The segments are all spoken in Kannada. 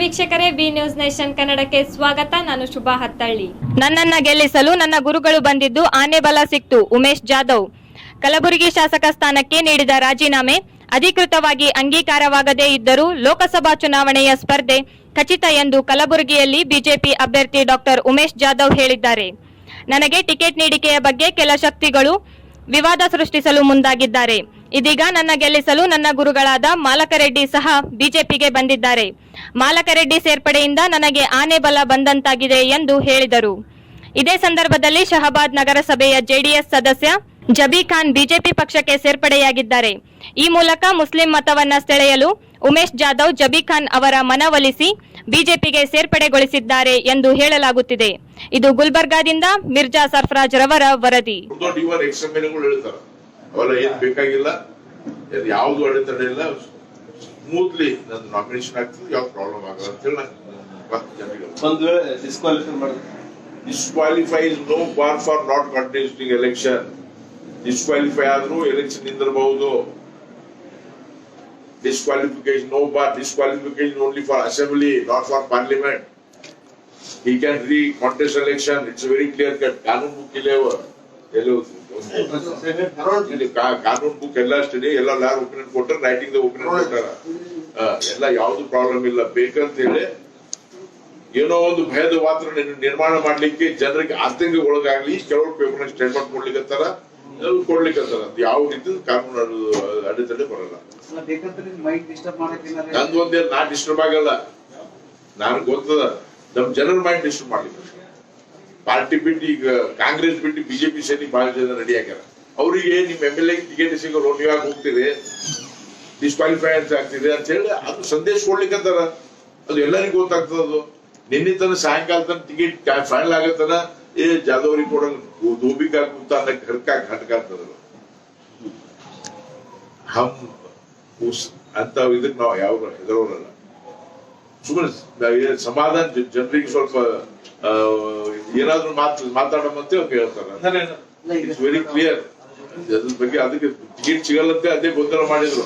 ವೀಕ್ಷಕರೇ, ಬಿ ನ್ಯೂಸ್ ನೇಷನ್ ಕನ್ನಡಕ್ಕೆ ಸ್ವಾಗತ. ನಾನು ಶುಭಾ ಹತ್ತಳ್ಳಿ. ನನ್ನನ್ನ ಗೆಲ್ಲಿಸಲು ನನ್ನ ಗುರುಗಳು ಬಂದಿದ್ದು ಆನೆ ಬಲ ಸಿಕ್ತು, ಉಮೇಶ್ ಜಾಧವ್. ಕಲಬುರಗಿ ಶಾಸಕ ಸ್ಥಾನಕ್ಕೆ ನೀಡಿದ ರಾಜೀನಾಮೆ ಅಧಿಕೃತವಾಗಿ ಅಂಗೀಕಾರವಾಗದೇ ಇದ್ದರೂ ಲೋಕಸಭಾ ಚುನಾವಣೆಯ ಸ್ಪರ್ಧೆ ಖಚಿತ ಎಂದು ಕಲಬುರಗಿಯಲ್ಲಿ ಬಿಜೆಪಿ ಅಭ್ಯರ್ಥಿ ಡಾಕ್ಟರ್ ಉಮೇಶ್ ಜಾಧವ್ ಹೇಳಿದ್ದಾರೆ. ನನಗೆ ಟಿಕೆಟ್ ನೀಡಿಕೆಯ ಬಗ್ಗೆ ಕೆಲ ಶಕ್ತಿಗಳು ವಿವಾದ ಸೃಷ್ಟಿಸಲು ಮುಂದಾಗಿದ್ದಾರೆ. ಇದೀಗ ನನ್ನ ಗೆಲ್ಲಿಸಲು ನನ್ನ ಗುರುಗಳಾದ ಮಾಲಕರೆಡ್ಡಿ ಸಹ ಬಿಜೆಪಿಗೆ ಬಂದಿದ್ದಾರೆ. ಮಾಲಕರೆಡ್ಡಿ ಸೇರ್ಪಡೆಯಿಂದ ನನಗೆ ಆನೆ ಬಲ ಬಂದಂತಾಗಿದೆ ಎಂದು ಹೇಳಿದರು. ಇದೇ ಸಂದರ್ಭದಲ್ಲಿ ಶಹಬಾದ್ ನಗರಸಭೆಯ ಜೆಡಿಎಸ್ ಸದಸ್ಯ ಜಬಿ ಖಾನ್ ಬಿಜೆಪಿ ಪಕ್ಷಕ್ಕೆ ಸೇರ್ಪಡೆಯಾಗಿದ್ದಾರೆ. ಈ ಮೂಲಕ ಮುಸ್ಲಿಂ ಮತವನ್ನ ಸೆಳೆಯಲು ಉಮೇಶ್ ಜಾಧವ್ ಜಬಿ ಖಾನ್ ಅವರ ಮನವೊಲಿಸಿ ಬಿಜೆಪಿಗೆ ಸೇರ್ಪಡೆಗೊಳಿಸಿದ್ದಾರೆ ಎಂದು ಹೇಳಲಾಗುತ್ತಿದೆ. ಇದು ಗುಲ್ಬರ್ಗಾದಿಂದ ಮಿರ್ಜಾ ಸರ್ಫರಾಜ್ ರವರ ವರದಿ ಅವೆಲ್ಲ ಏನ್ ಬೇಕಾಗಿಲ್ಲ? ಯಾವ್ದು ಅಡೆತಡೆ ಇಲ್ಲ ಸ್ಮೂತ್ಲಿ ನನ್ನ ನಾಮಿನೇಷನ್ ಆಗ್ತದೆ ಯಾವ ಪ್ರಾಬ್ಲಮ್ ಆಗಲ್ಲ ಅಂತ ಹೇಳಿ ಒಂದ್ ವೇಳೆ ಡಿಸ್ಕ್ವಾಲಿಫೈ ಮಾಡಿದ್ರೆ? Disqualify is no bar for not contesting election disqualify ಆದ್ರೂ election ನಿಂದಿರಬಹುದು. Disqualification no bar disqualification only for assembly not for parliament he can re contest election. It's very clear cut ಕಾನೂನು ಬುಕ್ ಇಲ್ಲೇ ಕಾನೂನು ಬುಕ್ ಎಲ್ಲ ಸ್ಟಡಿ ಎಲ್ಲ ಯಾರು ಒಪಿನಿಯನ್ ಕೊಟ್ಟಾರ ರೈಟಿಂಗ್ ಒಪಿನಿಯನ್ ಕೊಟ್ಟಾರ ಎಲ್ಲ ಯಾವ್ದು ಪ್ರಾಬ್ಲಮ್ ಇಲ್ಲ. ಬೇಕಂತ ಹೇಳಿ ಏನೋ ಒಂದು ಭಯದ ವಾತಾವರಣ ನಿರ್- ನಿರ್ಮಾಣ ಮಾಡ್ಲಿಕ್ಕೆ ಜನರಿಗೆ ಆತಂಕ ಒಳಗಾಗ್ಲಿ ಕೆಲವರು ಪೇಪರ್ ಸ್ಟೇಟ್ಮೆಂಟ್ ಕೊಡ್ಲಿಕ್ಕತ್ತಾರ ಕೊಡ್ಲಿಕ್ಕತ್ತಾರ ಅಂತ. ಯಾವ ರೀತಿ ಕಾನೂನು ಅಡಿತಡೆ ಬರಲ್ಲ. ನಂದೊಂದೇ ನಾ ಡಿಸ್ಟರ್ಬ್ ಆಗಲ್ಲ. ನಾನು ಗೊತ್ತದ. ನಮ್ ಜನರ ಮೈಂಡ್ ಡಿಸ್ಟರ್ಬ್ ಮಾಡ್ಲಿಕ್ಕೆ. ಪಾರ್ಟಿ ಬಿಟ್ಟು ಈಗ ಕಾಂಗ್ರೆಸ್ ಬಿಟ್ಟು ಬಿಜೆಪಿ ಸೇರಿ ಬಹಳ ಜನ ರೆಡಿ ಆಗ್ಯಾರ. ಅವರಿಗೆ ನಿಮ್ ಎಂ ಎಲ್ ಎ ಟಿಕೆಟ್ ಸಿಗೋರು ಯಾಕೆ ಹೋಗ್ತೀರಿ? ಡಿಸ್ಕ್ವಾಲಿಫೈ ಅಂತ ಆಗ್ತಿದೆ ಅಂತ ಹೇಳಿ ಅದು ಸಂದೇಶ ಕೊಡ್ಲಿಕ್ಕಂತಾರ. ಅದು ಎಲ್ಲರಿಗೂ ಗೊತ್ತಾಗ್ತದ ಅದು. ನಿನ್ನೆ ತನ ಸಾಯಂಕಾಲ ತನ ಟಿಕೆಟ್ ಫೈನಲ್ ಆಗತ್ತನ ಏ ಜಾದವ್ರಿಗೆ ಕೊಡ ಧೋಬಿಕಾ ಕೂತ ಕರ್ಕ ಹಟ್ಕಾಗ್ತದ ಹಮ್. ಅಂತ ಇದಕ್ ನಾವು ಯಾವ ಹೆದರೋರಲ್ಲ. ಸುಮ್ಮನೆ ಸಮಾಧಾನ ಜನರಿಗೆ ಸ್ವಲ್ಪ ಆ, ಏನಾದ್ರೂ ಮಾತು ಮಾತಾಡಮಂತೆ ಅವ್ರು ಹೇಳ್ತಾರೆ ಇಟ್ಸ್ ವೆರಿ ಕ್ಲಿಯರ್ ಅದ್ರ ಬಗ್ಗೆ ಅದಕ್ಕೆ ಟಿಕೆಟ್ ಸಿಗಲ್ಲಂತೆ ಅದೇ ಗೊಂದಲ ಮಾಡಿದ್ರು.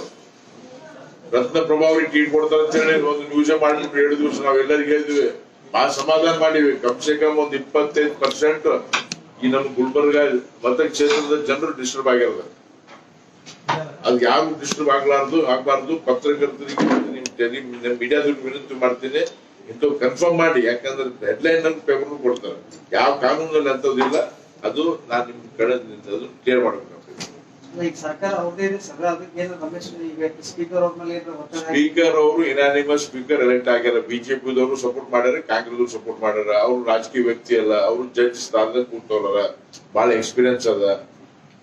ರತ್ನ ಪ್ರಭಾವಿ ಟಿಕೆಟ್ ಕೊಡ್ತಾರೆ ಅಂತ ಹೇಳಿ ಒಂದು ನ್ಯೂಸ್ ಮಾಡ್ಬಿಟ್ಟು ಎರಡು ದಿವಸ ನಾವೆಲ್ಲರಿಗೂ ಹೇಳಿದ್ವಿ. ಬಾ ಸಮಾಧಾನ ಮಾಡಿವಿ. ಕಮ್ ಸೆ ಕಮ್ ಒಂದ್ ಇಪ್ಪತ್ತೈದು ಪರ್ಸೆಂಟ್ ಈ ನಮ್ಮ ಗುಲ್ಬರ್ಗ ಮತಕ್ಷೇತ್ರದ ಜನರು ಡಿಸ್ಟರ್ಬ್ ಆಗಿರೋದು. ಅದ್ ಯಾರು ಡಿಸ್ಟರ್ಬ್ ಆಗ್ಲಾರ್ದು ಆಗ್ಬಾರ್ದು ಪತ್ರಕರ್ತರಿಗೆ ಟೆಲಿ ಮೀಡಿಯಾದ ವಿನಂತಿ ಮಾಡ್ತೀನಿ. ಇಂಥವು ಕನ್ಫರ್ಮ್ ಮಾಡಿ. ಯಾಕಂದ್ರೆ ಹೆಡ್ಲೈನ್ನಲ್ಲಿ ಪೇಪರ್ ಕೊಡ್ತಾರೆ. ಯಾವ ಕಾನೂನಲ್ಲಿ ಅಂತದಿಲ್ಲ ಅದು ನಾನು ನಿಮ್ ಕಡೆ ಅದು ಕ್ಲಿಯರ್ ಮಾಡಬೇಕು ಸ್ಪೀಕರ್ ಅವರು ಇನಾನಿಮಸ್ ಸ್ಪೀಕರ್ ಎಲೆಕ್ಟ್ ಆಗ್ಯಾರ ಬಿಜೆಪಿದವರು ಸಪೋರ್ಟ್ ಮಾಡ್ಯಾರ ಕಾಂಗ್ರೆಸ್ ಸಪೋರ್ಟ್ ಮಾಡ್ಯಾರ. ಅವ್ರು ರಾಜಕೀಯ ವ್ಯಕ್ತಿ ಅಲ್ಲ. ಅವ್ರು ಜಡ್ಜ್ ಸ್ಥಾನದಲ್ಲಿ ಕೂತವ್ರ ಬಹಳ ಎಕ್ಸ್ಪೀರಿಯನ್ಸ್ ಅದ.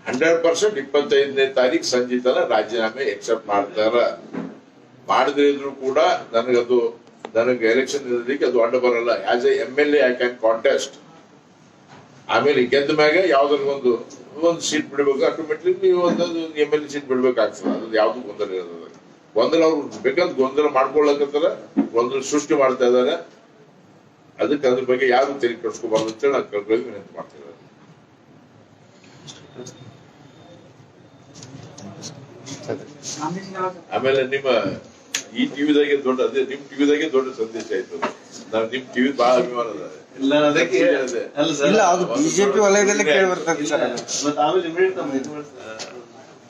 ಹಂಡ್ರೆಡ್ ಪರ್ಸೆಂಟ್ ಇಪ್ಪತ್ತೈದನೇ ತಾರೀಕು ಸಂಜೆ ತನ ರಾಜೀನಾಮೆ ಎಕ್ಸೆಪ್ಟ್ ಮಾಡ್ತಾರ. ಮಾಡದೇ ಇದ್ರು ಕೂಡ ನನಗದು ನನಗೆ ಎಲೆಕ್ಷನ್ ಇರೋದಕ್ಕೆ ಅದು ಅಡ್ಡ ಬರಲ್ಲ. As a M L A I can contest ಆಮೇಲೆ ಗೆದ್ದ ಮ್ಯಾಗ ಯಾವ್ದಾರ ಒಂದು ಒಂದು ಸೀಟ್ ಬಿಡ್ಬೇಕು. ಆಟೋಮೆಟಿಕ್ ನೀವು ಒಂದೊಂದು ಎಂ ಎಲ್ ಸೀಟ್ ಬಿಡ್ಬೇಕಾಗ್ತದೆ. ಅದು ಯಾವ್ದು ಗೊಂದಲ ಇರೋದ್ರೆ ಗೊಂದಲ ಅವ್ರು ಬೇಕಂತ ಗೊಂದಲ ಮಾಡ್ಕೊಳ್ಳಕತ್ತಾರ ಗೊಂದಲ ಸೃಷ್ಟಿ ಮಾಡ್ತಾ ಇದಾರೆ ಅದಕ್ಕೆ ಅದ್ರ ಬಗ್ಗೆ ಯಾರು ತೆರಿಗೆ ಕಟ್ಸ್ಕೋಬಾರ್ದು ಅಂತೇಳಿ ನಾನು ಕಳ್ಕೊಳ್ಳಿ ವಿನಂತಿ ಮಾಡ್ತಿದ್ದಾರೆ ಆಮೇಲೆ ನಿಮ್ಮ ಈ ಟಿವಿದಾಗೆ ದೊಡ್ಡ ಅದೇ ನಿಮ್ ಟಿವಿದಾಗೆ ದೊಡ್ಡ ಸಂದೇಶ ಆಯ್ತು ನಾವ್ ನಿಮ್ ಟಿವಿ ಬಹಳ ಅಭಿಮಾನ ಅದ ಇಲ್ಲ ಅದಕ್ಕೆ ಹೇಳಿದೆ. ಅಲ್ಲ ಸರ್ ಇಲ್ಲ ಅದು ಬಿಜೆಪಿ ವಲಯದಲ್ಲಿ ಕೇಳಿ ಬರ್ತದೆ ಸರ್.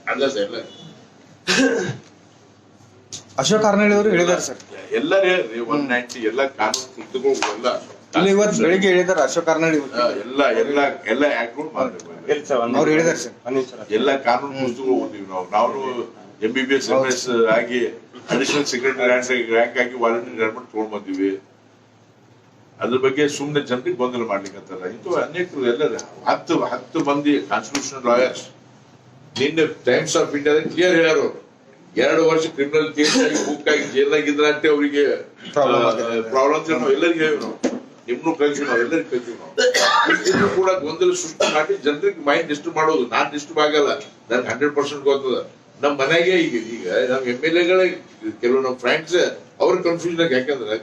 ಅಲ್ಲ ಸರ್ ಇಲ್ಲ ಅಶೋಕ್ ಕಾರ್ನಾಳಿ ಅವರು ಹೇಳಿದ್ದಾರೆ ಸರ್. ಹೇಳ್ರಿ ಒನ್ ನೈಂಟಿ ಎಲ್ಲ ಕಾನೂನು ಎಲ್ಲ. ಇಲ್ಲ ಇವತ್ತು ಬೆಳಿಗ್ಗೆ ಹೇಳಿದಾರ ಅಶೋಕ್ ಆ, ಎಲ್ಲ ಎಲ್ಲ ಎಲ್ಲ ಆಕ್ಟ್ಗಳು ಮಾಡ್ಬೇಕು. ಅವ್ರು ಹೇಳಿದ್ದಾರೆ ಸರ್. ಎಲ್ಲ ಕಾನೂನು ಪುಸ್ತಕಗಳು ಓದಿವಿ ನಾವು. ನಾವು M B B S M S ಆಗಿ ಅಡಿಷನಲ್ ಸೆಕ್ರೆಟರಿ ರ್ಯಾಂಕ್ ಆಗಿ ವಾಲಂಟಿಯರ್ ರಿಟೈರ್ಮೆಂಟ್ ತಗೊಂಡ್ ಬಂದಿವಿ. ಅದ್ರ ಬಗ್ಗೆ ಸುಮ್ಮನೆ ಜನರಿಗೆ ಗೊಂದಲ ಮಾಡ್ಲಿಕ್ಕಂತಾರ ಇಂಥ ಅನೇಕರು ಎಲ್ಲರ ಹತ್ತು ಹತ್ತು ಮಂದಿ ಕಾನ್ಸ್ಟಿಟ್ಯೂಷನಲ್ ಲಾಯರ್ಸ್ ನಿನ್ನೆ ಟೈಮ್ಸ್ ಆಫ್ ಇಂಡಿಯಾದ ಕ್ಲಿಯರ್ ಹೇಳೋರು. ಎರಡು ವರ್ಷ ಕ್ರಿಮಿನಲ್ ಕೇಸ್ ಆಗಿ ಬುಕ್ ಆಗಿ ಜೈಲಾಗಿದ್ರ ಅಂತ ಅವರಿಗೆ. ಪ್ರಾಬ್ಲಮ್ ಎಲ್ಲರಿಗೂ ಹೇಳಿ ನಾವು ನಿಮ್ನು ಕಲ್ಸಿ ನಾವು ಎಲ್ಲರಿಗೂ ಕಲ್ಸಿ ನಾವು. ಕೂಡ ಗೊಂದಲ ಸೃಷ್ಟಿ ಮಾಡಿ ಜನರಿಗೆ ಮೈಂಡ್ ಡಿಸ್ಟರ್ಬ್ ಮಾಡೋದು. ನಾನ್ ಡಿಸ್ಟರ್ಬ್ ಆಗಲ್ಲ. ನನ್ಗೆ ಹಂಡ್ರೆಡ್ ಪರ್ಸೆಂಟ್ ಗೊತ್ತದ. ನಮ್ಮ ಮನೆಗೆ ಈಗ ಈಗ ನಮ್ಮ ಎಂ ಎಲ್ ಎಗಳ, ಕೆಲವು ನಮ್ಮ ಫ್ರೆಂಡ್ಸ್ ಅವ್ರ ಕನ್ಫ್ಯೂಷನ್ ಯಾಕಂದ್ರೆ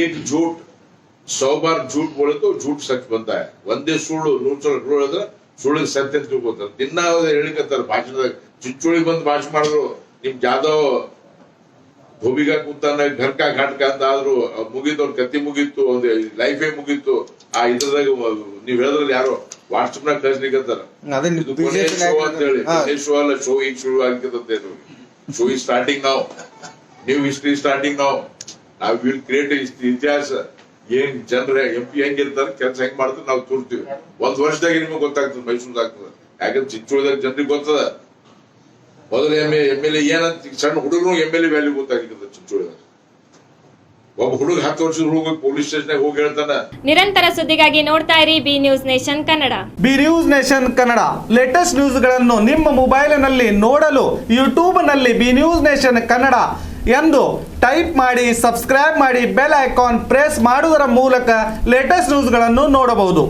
ಏಕ್ ಜೂಟ್ ಸೌ ಬಾರ್ ಜೂಟ್ ಬೋಳಿತು ಜೂಟ್ ಸತ್ ಬಂತ ಒಂದೇ ಸುಳ್ಳು, ನೂರ್ ಸಲ ಸುಳ್ಳು ಹೇಳಿದ್ರೆ ಸುಳ್ಳಿಗೆ ಸತ್ಯ ತಿಳ್ಕೊತಾರೆ. ದಿನ ಹೇಳಿಕತ್ತಾರ ಭಾಷಣದಾಗ ಚುಚ್ಚುಳಿ ಬಂದು ಭಾಷಣ ಮಾಡಿದ್ರು, ನಿಮ್ ಜಾಧವ್ ಧೋಬಿಗ ಕೂತಾನ ಘರ್ಕ ಘಾಟ್ಕ ಅಂತ ಆದ್ರೂ ಮುಗೀತು ಅವ್ರ ಕತ್ತಿ ಮುಗೀತು ಒಂದು ಲೈಫೇ ಮುಗೀತು. ಆ ಇದ್ರದಾಗ ನೀವ್ ಹೇಳಿದ್ರಲ್ಲಿ ಯಾರೋ ವಾಟ್ಸಪ್ ನಾಗ ಕೊನೆಯ ಶೋ ಅಂತ ಹೇಳಿ ಶೋ ಅಲ್ಲ ಶೋ ಈಗ ಶುರು ಆಗ್ತದಂತೆ ಶೋ ಈ ಸ್ಟಾರ್ಟಿಂಗ್ ನಾವು ನ್ಯೂ ಹಿಸ್ಟ್ರಿ ಸ್ಟಾರ್ಟಿಂಗ್ ನಾವು ನಾವ್ ವಿಲ್ ಕ್ರಿಯೇಟ್ ಇತಿಹಾಸ. ಏನ್ ಜನರ ಎಂ ಪಿ ಹೆಂಗಿರ್ತಾರೆ ಕೆಲಸ ಹೆಂಗ್ ಮಾಡ್ತಾರೆ ನಾವು ತೋರ್ತೀವಿ. ಒಂದ್ ವರ್ಷದಾಗ ನಿಮಗೆ ಗೊತ್ತಾಗ್ತದೆ ಮೈಸೂರ್ದಾಗ ಆಗ್ತದೆ. ಯಾಕಂದ್ರೆ ಚಿಂಚೋಳದಾಗ ಜನರಿಗೆ ಗೊತ್ತದ. ಮೊದಲು ಎಂ ಎಂ ಎಲ್ ಎ ಏನಂತ ಸಣ್ಣ ಹುಡುಗರು ಎಂ ಎಲ್ ಎ ವ್ಯಾಲ್ಯೂ ಗೊತ್ತಾಗಿರ್ತದೆ ಚಿಂಚೋಳದಾಗ ಒಬ್ಬ ಹುಡುಗ ಹತ್ತು ವರ್ಷದ ಹುಡುಗ ಪೊಲೀಸ್ ಸ್ಟೇಷನ್ ಹೋಗಿ ಹೇಳ್ತಾನೆ. ನಿರಂತರ ಸುದ್ದಿಗಾಗಿ ನೋಡ್ತಾ ಇರಿ B news nation Kannada. B news nation Kannada. Latest ನ್ಯೂಸ್ಗಳನ್ನು ನಿಮ್ಮ ಮೊಬೈಲಿನಲ್ಲಿ ನೋಡಲು ಯೂಟ್ಯೂಬ್ನಲ್ಲಿ ಬಿ ನ್ಯೂಸ್ ನೇಷನ್ ಕನ್ನಡ ಎಂದು ಟೈಪ್ ಮಾಡಿ ಸಬ್ಸ್ಕ್ರೈಬ್ ಮಾಡಿ ಬೆಲ್ ಐಕಾನ್ ಪ್ರೆಸ್ ಮಾಡುವುದರ ಮೂಲಕ ಲೇಟೆಸ್ಟ್ ನ್ಯೂಸ್ಗಳನ್ನು ನೋಡಬಹುದು.